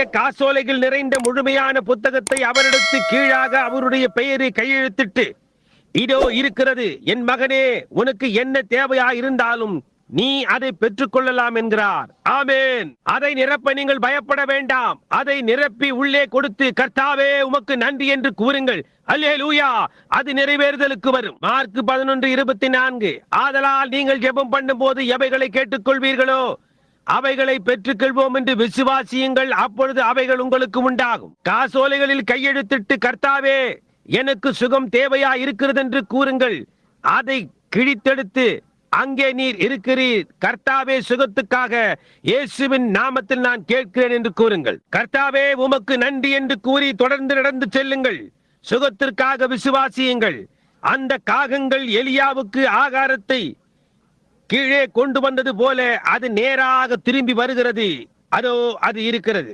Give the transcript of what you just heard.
நிறைய காசோலைகள் நிறைந்த முழுமையான புத்தகத்தை அவரிடத்து கீழாக அவருடைய பெயரை கையெழுத்திட்டு இதோ இருக்கிறது என் மகனே உனக்கு என்ன தேவையா இருந்தாலும் நீ அதை பெற்றுக்கொள்ளலாம் என்கிறார். ஆமேன். அதை நிரப்ப நீங்கள் பயப்பட வேண்டாம். அதை நிரப்பி உள்ளே கொடுத்து கர்த்தாவே உமக்கு நன்றி என்று கூறுங்கள். அல்லே லூயா அது நிறைவேறுதலுக்கு வரும். மார்க் பதினொன்று இருபத்தி நான்கு. ஆதலால் நீங்கள் ஜெபம் பண்ணும் போது எவைகளை கேட்டுக்கொள்வீர்களோ அவைகளை பெற்றுக்கொள்வோம் என்று விசுவாசியுங்கள் அப்பொழுது அவைகள் உங்களுக்கு உண்டாகும். காசோலைகளில் கையெழுத்திட்டு கர்த்தாவே எனக்கு சுகம் தேவையா இருக்கிறது என்று கூறுங்கள். அதை கிழித்தெடுத்து அங்கே நீர் இருக்கிறீர். கர்த்தாவே சுகத்துக்காக இயேசுவின் நாமத்தில் நான் கேட்கிறேன் என்று கூறுங்கள். கர்த்தாவே உமக்கு நன்றி என்று கூறி தொடர்ந்து நடந்து செல்லுங்கள். சுகத்திற்காக விசுவாசியுங்கள். அந்த காகங்கள் எலியாவுக்கு ஆகாரத்தை கீழே கொண்டு வந்தது போல அது நேராக திரும்பி வருகிறது. அதோ அது இருக்கிறது.